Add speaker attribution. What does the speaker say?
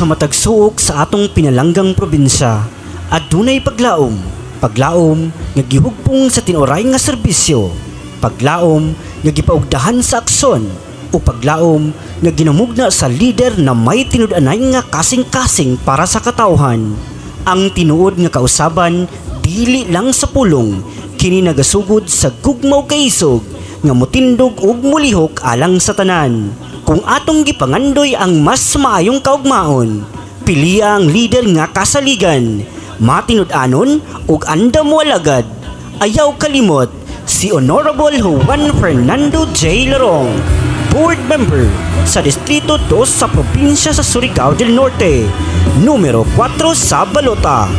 Speaker 1: sa matag suok sa atong pinalanggang probinsya. Adunay paglaom, paglaom nga gihugpong sa tinuray nga serbisyo, paglaom nga gipaugdahan sa akson, o paglaom nga ginamugna sa lider na may tinud-anay nga kasing-kasing para sa katawhan. Ang tinuod nga kausaban dili lang sa pulong, kini nagasugod sa gugmaw kaisog nga mutindog ug mulihok alang sa tanan. Kung atong gipangandoy ang mas maayong kaugmaon, pili ang leader nga kasaligan, matinud-anon ug anda mo alagad. Ayaw kalimot si Honorable Juan Fernando J. Larong, Board Member sa Distrito 2 sa probinsya sa Surigao del Norte, numero 4 sa Balota.